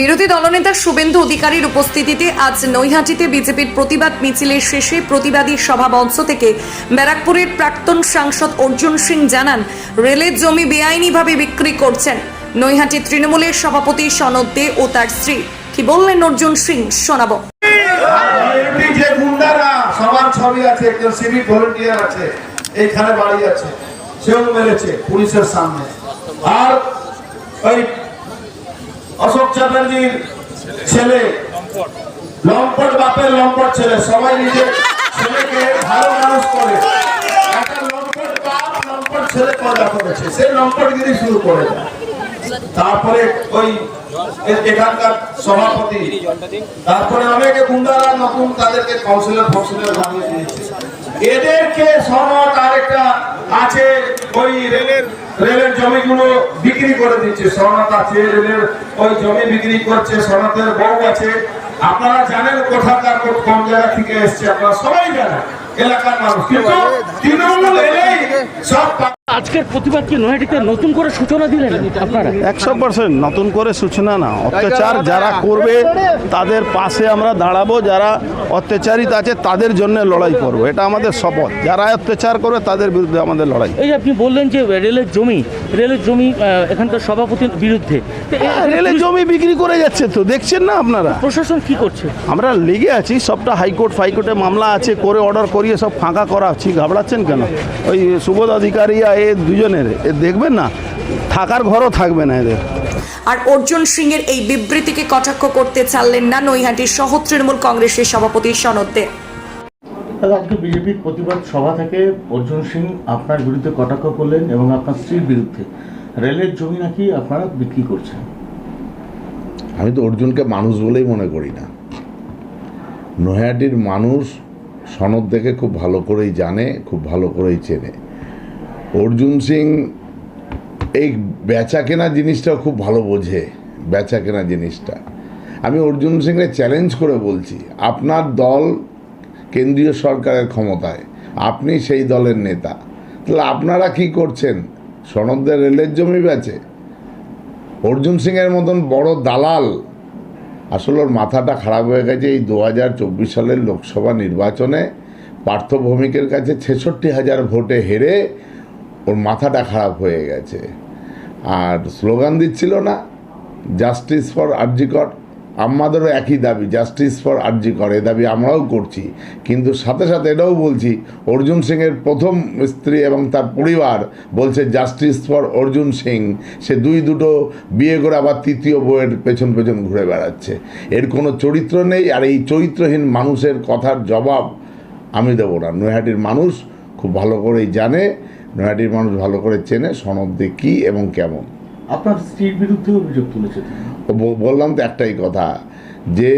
বিরোধী দলনেতা শুভেন্দু অধিকারীর উপস্থিতিতে আজ নৈহাটিতে বিজেপির প্রতিবাদ মিছিলের শেষে প্রতিবাদী সভা মঞ্চ থেকে ব্যারাকপুরের প্রাক্তন সাংসদ অর্জুন সিং জানান, রেলের জমি বেআইনিভাবে বিক্রি করছেন। নৈহাটি তৃণমূলের সভাপতি সনদ দে ও তার স্ত্রী। কি বললেন অর্জুন সিং? শোনাবো। সবার ছবি আছে একজন সিভিক ভলেন্টিয়ার আছে, এইখানে বাড়ি আছে, সেও মেরেছে পুলিশের সামনে। আর ওই অশোক চ্যাটার্জির ছেলে, লম্পট বাপের লম্পট ছেলে, সবাই নিজের ছেলেকে ভালো মানুষ করে। সভাপতি, তারপরে অনেকে নতুন তাদেরকে আরেকটা আছে, ওই রেলের রেলের জমিগুলো বিক্রি করে দিচ্ছে। সনদ আছে, রেলের ওই জমি বিক্রি করছে, সনাতের বউ আছে। আপনারা জানেন কোথাকার কোন জায়গা থেকে এসছে, আপনারা সবাই জানেন। এলাকার মানুষ। কিন্তু তৃণমূল এলেই সব আজকের প্রতিবাদ কি নয়াটিতে নতুন করে সূচনা দিলেন আপনারা? একশো পার্সেন্ট নতুন করে সূচনা না অত্যাচার যারা করবে তাদের পাশে আমরা দাঁড়াবো যারা অত্যাচারিত আছে তাদের জন্য লড়াই করব। এটা আমাদের শপথ। যারা অত্যাচার করবে তাদের বিরুদ্ধে আমাদের লড়াই। এই যে আপনি বললেন যে রেলের জমি রেলের জমি এখানকার সভাপতির বিরুদ্ধে। হ্যাঁ, রেলের জমি বিক্রি করে যাচ্ছে তো দেখছেন না আপনারা? প্রশাসন কি করছে? আমরা লেগে আছি সবটা হাইকোর্ট ফাইকোর্টে মামলা আছে করে অর্ডার করিয়ে সব ফাঁকা করা আছি ঘাবড়াচ্ছেন কেন? ওই সুবোধ অধিকারী আর এ দুজনের এ দেখবেন না? থাকার ঘরও থাকবে না এদের। আর অর্জুন সিং এর এই বিবৃতিকে কটাক্ষ করতে চাললেন না নৈহাটির সহ তৃণমূল কংগ্রেসের সভাপতি সনদ আজকে বিজেপির প্রতিবাদ সভা থেকে অর্জুন সিং আপনার বিরুদ্ধে কটাক্ষ করলেন এবং আপনার স্ত্রীর বিরুদ্ধে রেলের জমি নাকি আপনারা বিক্রি করছেন? আমি তো অর্জুনকে মানুষ বলেই মনে করি না। নৈহাটির মানুষ সনদ দেখে খুব ভালো করেই জানে, খুব ভালো করেই চেনে। অর্জুন সিং এই বেচা কেনা জিনিসটাও খুব ভালো বোঝে, বেচা কেনা জিনিসটা। আমি অর্জুন সিংকে চ্যালেঞ্জ করে বলছি, আপনার দল কেন্দ্রীয় সরকারের ক্ষমতায়, আপনি সেই দলের নেতা। তাহলে আপনারা কি করছেন? সনদদের রেলের জমি বেচে। অর্জুন সিংয়ের মতন বড় দালাল আসলে ওর মাথাটা খারাপ হয়ে গেছে। এই দু হাজার চব্বিশ সালের লোকসভা নির্বাচনে পার্থ ভৌমিকের কাছে ছেষট্টি হাজার ভোটে হেরে ওর মাথাটা খারাপ হয়ে গেছে। আর স্লোগান দিচ্ছিল না জাস্টিস ফর আরজিকর আমাদেরও একই দাবি জাস্টিস ফর আরজিকর এ দাবি আমরাও করছি। কিন্তু সাথে সাথে এটাও বলছি, অর্জুন সিংয়ের প্রথম স্ত্রী এবং তার পরিবার বলছে জাস্টিস ফর অর্জুন সিং, সে দুই দুটো বিয়ে করে আবার তৃতীয় বইয়ের পেছন পেছন ঘুরে বেড়াচ্ছে। এর কোনো চরিত্র নেই, আর এই চরিত্রহীন মানুষের কথার জবাব আমি দেবো না। নৈহাটির মানুষ খুব ভালো করেই জানে, নৈহাটির মানুষ ভালো করে চেনে সনদে কী এবং কেমন। আপনার স্ত্রীর বিরুদ্ধে অভিযোগ তুলেছে বললাম তো একটাই কথা যে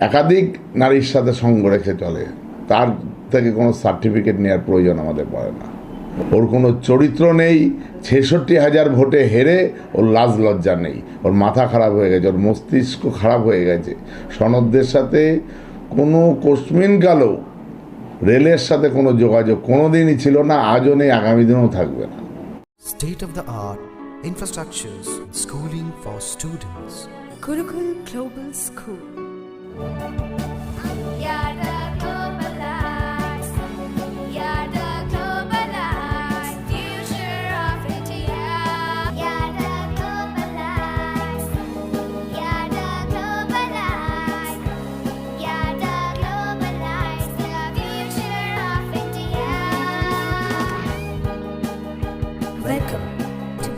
একাধিক নারীর সাথে সঙ্গ রেখে চলে তার থেকে কোনো সার্টিফিকেট নেওয়ার প্রয়োজন আমাদের পড়ে না। ওর কোনো চরিত্র নেই ছেষট্টি হাজার ভোটে হেরে ওর লাজ লজ্জা নেই ওর মাথা খারাপ হয়ে গেছে ওর মস্তিষ্ক খারাপ হয়ে গেছে। সনদদের সাথে কোনো কোশ্মিনকালেও রেলের সাথে কোনো যোগাযোগ কোনো দিনই ছিল না আজও নেই আগামী দিনেও থাকবে না। State of the art infrastructures, schooling for students. Gurukul Global School. Yada globalize, yada globalize, future of India. Yada yada yada the future of India. Welcome to